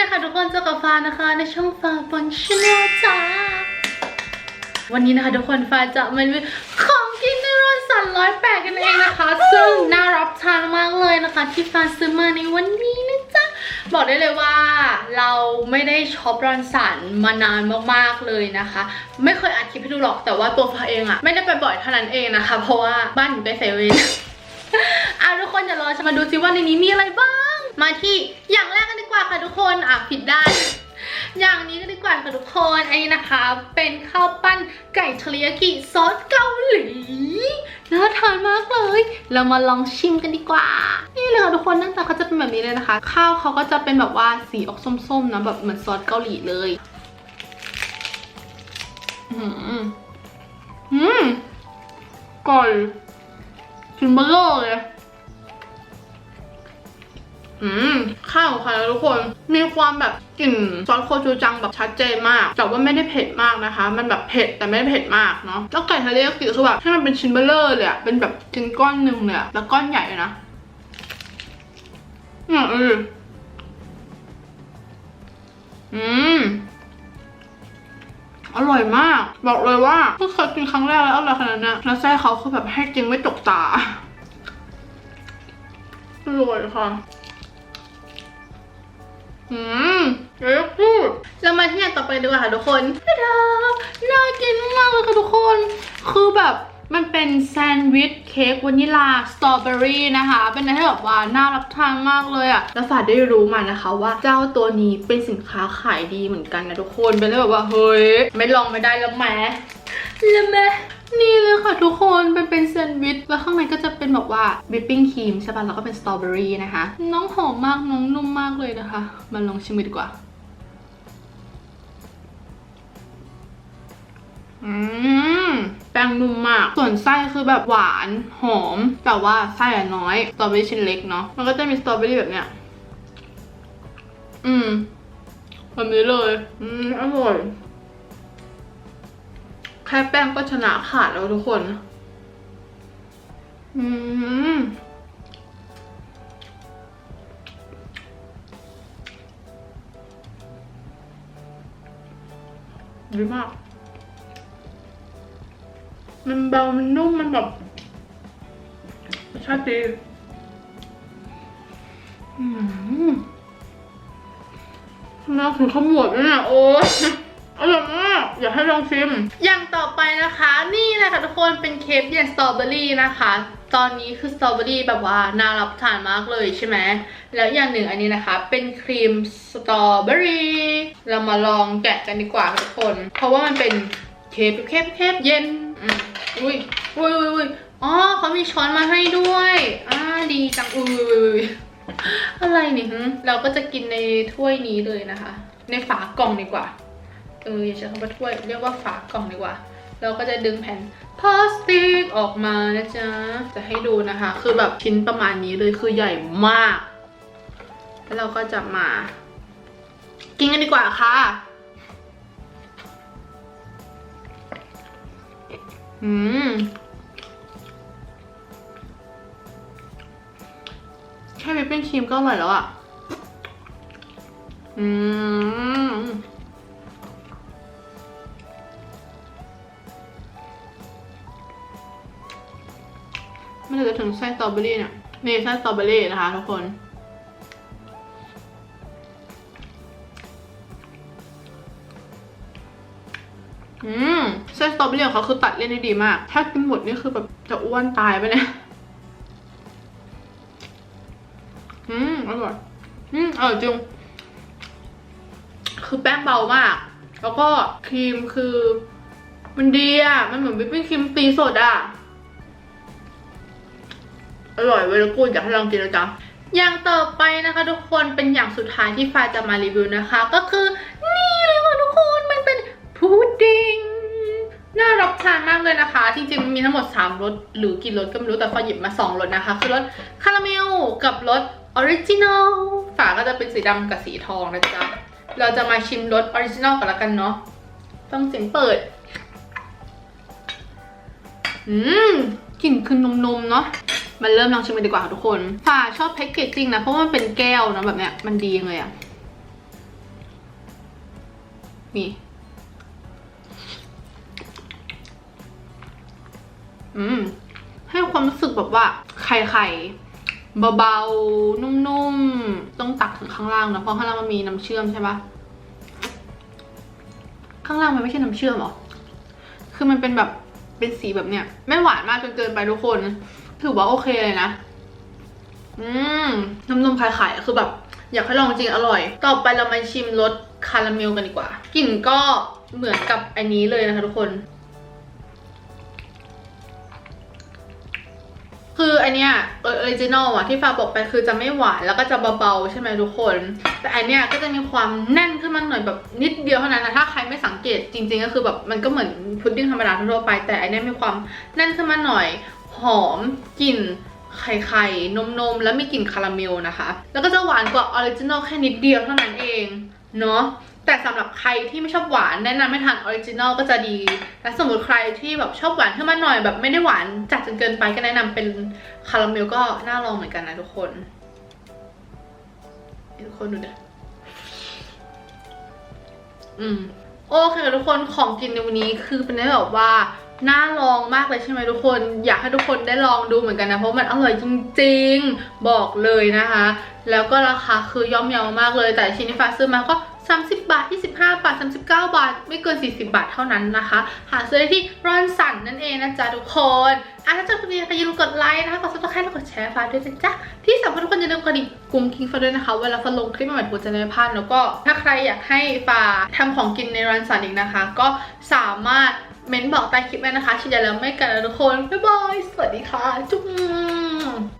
นะคะทุกคนเจอกับฟ้านะคะ ในช่องฟ้าบนชแนลจ้า วันนี้นะคะทุกคนฟ้าจะมารีวิวของกินในรสสันร้อยแปดกันเองนะคะ ซึ่งน่ารับทานมากเลยนะคะ ที่ฟ้าซื้อมาในวันนี้นะจ๊ะบอกได้เลยว่าเราไม่ได้ช็อปรันสันมานานมากๆเลยนะคะ ไม่เคยอัดคลิปให้ดูหรอกแต่ว่าตัวฟ้าเองอะไม่ได้ไปบ่อยเท่านั้นเองนะคะ เพราะว่าบ้านอยู่ใกล้เซเว่นอะทุกคนเดี๋ยวเรามาดูซิว่าในนี้มีอะไรบ้าง มาที่อย่างแรก กันดีกว่าค่ะทุกคนอะผิดได้อย่างนี้ก็ดีกว่าค่ะทุกคนอันนี้นะคะ เป็นข้าวปั้นไก่เทริยากิซอสเกาหลีน่าทานมากเลย เรามาลองชิมกันดีกว่า นี่เลยค่ะทุกคนหน้าตาเขาจะเป็นแบบนี้เลยนะคะ ข้าวเขาก็จะเป็นแบบว่าสีออกส้มๆนะแบบเหมือนซอสเกาหลีเลยอืมอืมก่อยกินเบอร์เลย อืมข้าวของเขาทุกคนมีความแบบกลิ่นซอสโคจูจังแบบชัดเจนมาก แต่ว่าไม่ได้เผ็ดมากนะคะ มันแบบเผ็ดแต่ไม่ได้เผ็ดมากเนาะแล้วไก่ทะเลก็คือแบบให้มันเป็นชิ้นเบลเลอร์เลยอะเป็นแบบชิ้นก้อนหนึ่งเลยอะแล้วก้อนใหญ่นะอืมอืมอืมอร่อยมาก บอกเลยว่าเพิ่งเคยกินครั้งแรกแล้วอร่อยขนาดนั้นแล้วไส้เขาคือแบบให้จริงไม่ตกตาอร่อยค่ะ อืมเอ๊ะพูดเรามาที่อย่างต่อไปดีกว่าค่ะทุกคนตาดาน่ากินมากเลยค่ะทุกคน คือแบบมันเป็นแซนด์วิชเค้กวานิลาสตรอเบอรี่นะคะ เป็นอะไรที่แบบว่าน่ารับทานมากเลยอะแล้วฝาได้รู้มานะคะว่าเจ้าตัวนี้เป็นสินค้าขายดีเหมือนกันนะทุกคน เป็นเรื่องแบบว่าเฮ้ย ไม่ลองไม่ได้แล้วแมแล้วแหมนี่เลยค่ะทุกคนเป็นเป็นแซนด์วิชแล้วข้างในก็จะเป็นแบบว่าวิปปิ้งครีมใช่ป่ะแล้วก็เป็นสตรอเบอรี่นะคะ น้องหอมมากน้องนุ่มมากเลยนะคะ มาลองชิมดีกว่า อืมแป้งนุ่มมาก ส่วนไส้คือแบบหวานหอม แต่ว่าไส้อะน้อยสตรอเบอรี่ชิ้นเล็กเนาะมันก็จะมีสตรอเบอรี่แบบเนี้ยอืมแบบนี้เลย อืมอร่อย ค่แป้งก็ชนะขาดแล้วทุกคน อืมดีมาก มันเบา มันนุ่ม มันแบบชาติดีอืมน่าถึงขมวดเลยนี่ยโอ้ย อร่อยมากอยากให้ลองชิม อย่างต่อไปนะคะ นี่เลยค่ะทุกคนเป็นเค้กเย็นสตรอเบอรี่นะคะ ตอนนี้คือสตรอเบอรี่แบบว่าน่ารับทานมากเลยใช่ไหมแล้วอย่างหนึ่งอันนี้นะคะ เป็นครีมสตรอเบอรี่เรามาลองแกะกันดีกว่าค่ะทุกคน เพราะว่ามันเป็นเค้กเค้กเค้กเย็นอุ้ยอุ้ยอุ้ยอุ้ยอ๋อเขามีช้อนมาให้ด้วยอ่าดีจังอุ้ยอุ้ยอุ้ยอะไรนี่หึเราก็จะกินในถ้วยนี้เลยนะคะ ในฝากล่องดีกว่า เอออย่าใช้คำว่าถ้วยเรียกว่าฝากล่องดีกว่า เราก็จะดึงแผ่นพลาสติกออกมานะจ๊ะ จะให้ดูนะคะ คือแบบชิ้นประมาณนี้เลยคือใหญ่มาก แล้วเราก็จะมา กินกันดีกว่าค่ะ อืมแค่วิปปิ้งครีมก็อร่อยแล้วอะ่ะ อืม ม่ถึงจะถึงไส้สตรอเบอรี่เนี่ยนี่ไส้สตรอเบอรี่นะคะทุกคนอืมไส้สตรอเบอรี่ของเขาคือตัดเลี่ยนได้ดีมาก ถ้ากินหมดนี่คือแบบจะอ้วนตายไปเนี่ยอืมอร่อยอืมอร่อยจริงคือแป้งเบามาก แล้วก็ครีมคือ มันดีอะ มันเหมือนวิปปิ้งครีมตีสดอะ อร่อยเวลกูดอยากให้ลองกินนะจ๊ะอย่างต่อไปนะคะทุกคนเป็นอย่างสุดท้ายที่ฟ้าจะมารีวิวนะคะ ก็คือนี่เลยค่ะทุกคนมันเป็นพุดดิ้งน่ารับทานมากเลยนะคะ จริงๆมันมีทั้งหมด 3รสหรือกี่รสก็ไม่รู้แต่ฟ้าหยิบมา 2รสนะคะ คือรสคาราเมลกับรสออริจินอลฝาก็จะเป็นสีดำกับสีทองนะจ๊ะเราจะมาชิมรสออริจินอลกันละกันเนาะต้องเสียงเปิด อืมกลิ่นคือนมนมๆเนาะ มันเริ่มลองชิมกันดีกว่าทุกคนฝ่าชอบแพ็กเกจจิ้งนะ เพราะว่ามันเป็นแก้วนะแบบเนี้ยมันดีเลยอะนี่อืม ให้ความรู้สึกแบบว่า ไข่ไข่เบาๆ นุ่มๆ ต้องตักถึงข้างล่างนะ เพราะข้างล่างมันมีน้ำเชื่อมใช่ปะข้างล่างมันไม่ใช่น้ำเชื่อมหรอ คือมันเป็นแบบเป็นสีแบบเนี้ย ไม่หวานมากจนเกินไปทุกคน ถือว่าโอเคเลยนะ อืม น้ำนมไข่ไข่คือแบบ อยากให้ลองจริงอร่อย ต่อไปเรามาชิมรสคาราเมลกันดีกว่ากลิ่นก็เหมือนกับอันนี้เลยนะคะทุกคน คืออันเนี้ยออริจินอลอะที่ฟ้าบอกไปคือจะไม่หวานแล้วก็จะเบาๆใช่ไหมทุกคน แต่อันเนี้ยก็จะมีความแน่นขึ้นมาหน่อยแบบนิดเดียวเท่านั้นนะถ้าใครไม่สังเกตจริง ๆ ก็คือแบบมันก็เหมือนพุดดิ้งธรรมดาทั่วไปแต่อันเนี้ยมีความแน่นขึ้นมาหน่อย หอมกลิ่นไข่ไข่นมนมแล้วมีกลิ่นคาราเมลนะคะ แล้วก็จะหวานกว่าออริจินอลแค่นิดเดียวเท่านั้นเองเนาะแต่สำหรับใครที่ไม่ชอบหวานแนะนำให้ทานออริจินอลก็จะดีและสมมติใครที่แบบชอบหวานขึ้นมาหน่อยแบบไม่ได้หวานจัดจนเกินไปก็แนะนำเป็นคาราเมลก็น่าลองเหมือนกันนะทุกคนทุกคนดูนะอืมโอเคทุกคนของกินในวันนี้คือเป็นได้แบบว่า น่าลองมากเลยใช่ไหมทุกคน อยากให้ทุกคนได้ลองดูเหมือนกันนะ เพราะมันอร่อยจริงๆ บอกเลยนะคะ แล้วก็ราคาคือย่อมเยาวมากเลย แต่ชิ้นที่ฟ้าซื้อมาก็ 30 บาท 25 บาท 39 บาท ไม่เกิน 40 บาทเท่านั้นนะคะ หาซื้อได้ที่รอนสันนั่นเองนะจ๊ะทุกคนอะถ้าชอบคลิปนี้อย่าลืมกดไลค์นะคะ กดซับสไครต์และกดแชร์ฟ้าด้วยนะจ๊ะ ที่สำคัญทุกคนอย่าลืมกระดิ่งกรุ้งกิ้งฟ้าด้วยนะคะ เวลาฟ้าลงคลิปใหม่ๆทุกคนจะได้ไม่พลาดแล้วก็ ถ้าใครอยากให้ฟ้าทำของกินในรอนสันอีกนะคะ ก็สามารถ เม้นบอกใต้คลิปไว้นะคะชินอย่ลืมไม่กันนะทุกคน บ๊ายบาย สวัสดีค่ะ จุ๊บ